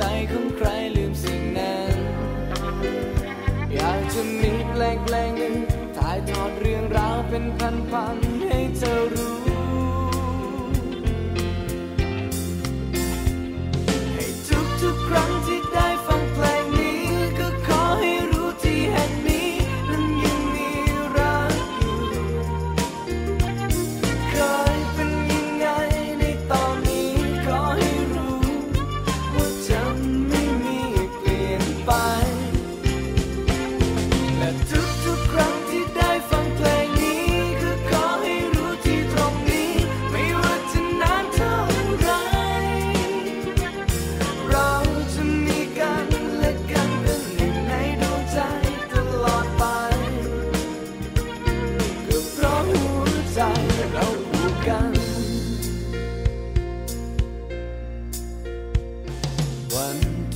ใจของใคร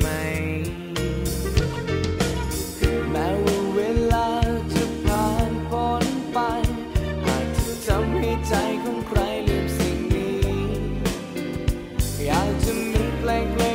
หม blank.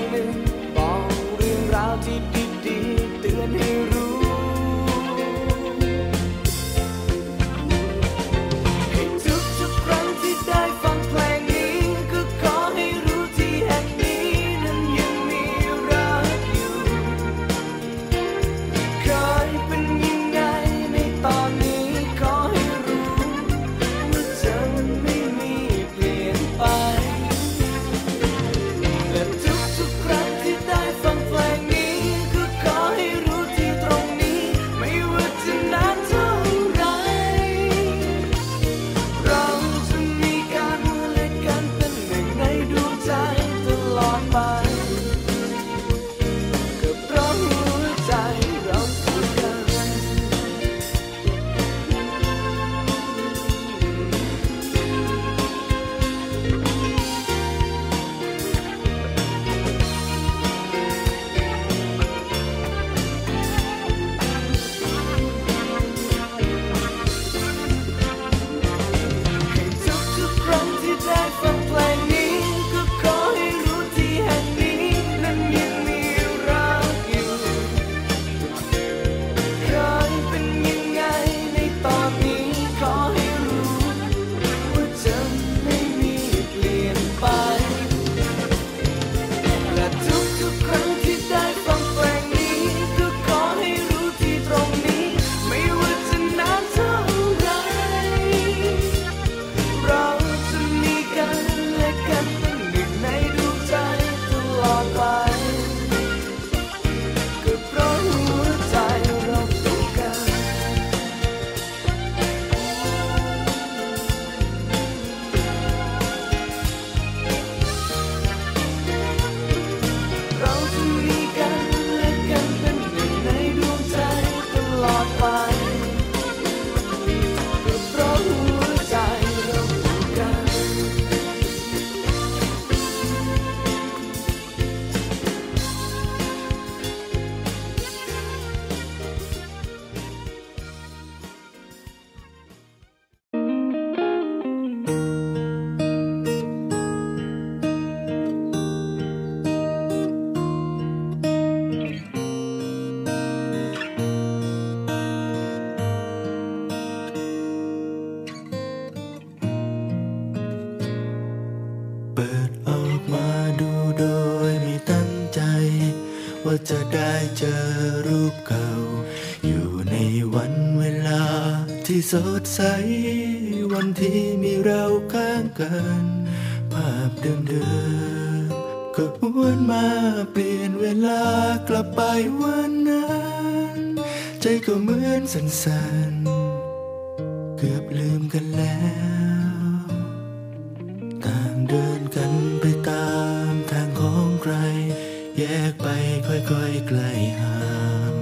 ดใส วันที่มีเราข้างกัน ภาพเดิมๆก็พวนมาเปลี่ยนเวลากลับไปวันนั้น ใจก็เหมือนสันสันเกือบลืมกันแล้ว ต่างเดินกันไปตามทางของใคร แยกไปค่อยๆไกลห่าง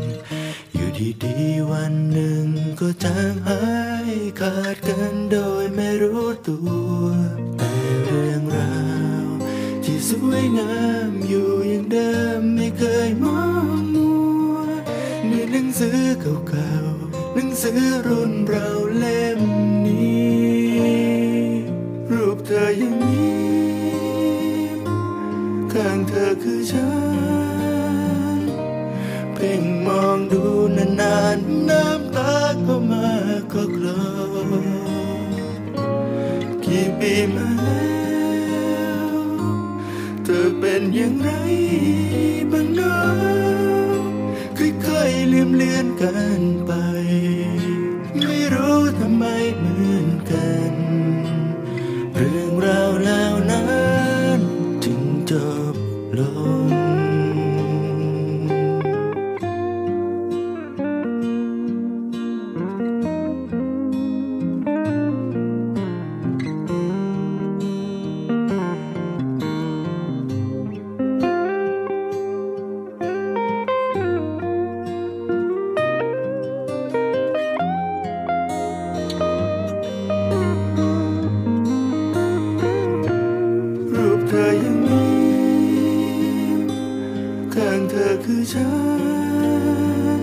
อยู่ดีๆวันหนึ่งก็จางหาย ขาดกันโดยไม่รู้ตัวแต่เรื่องราวที่สวยงามอยู่อย่างเดิมไม่เคยมองมัวในหนังสือเก่าๆหนังสือรุ่นเราเล่มนี้ รูปเธออย่างนี้ข้างเธอคือฉัน เป็นอย่างไรบ้างนาะค่อยๆเลืมเลือนกันไป ไม่รู้ทำไมเหมือางเธอคือฉัน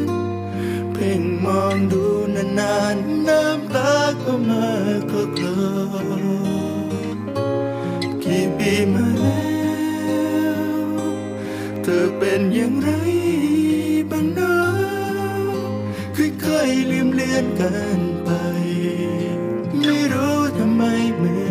เพ่งมองดูนานๆ น้ำตาก็มาก็กลอกี่ปีมาแล้ว เธอเป็นอย่างไรบ้างนะค่อยๆลืมเลือนกันไป ไม่รู้ทำไมเหมือน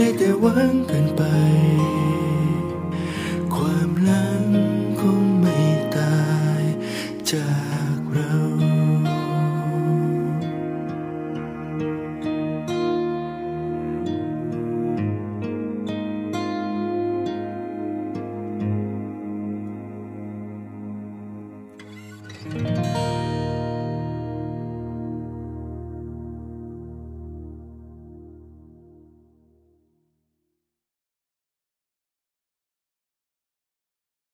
ได้แต่หวังกันไป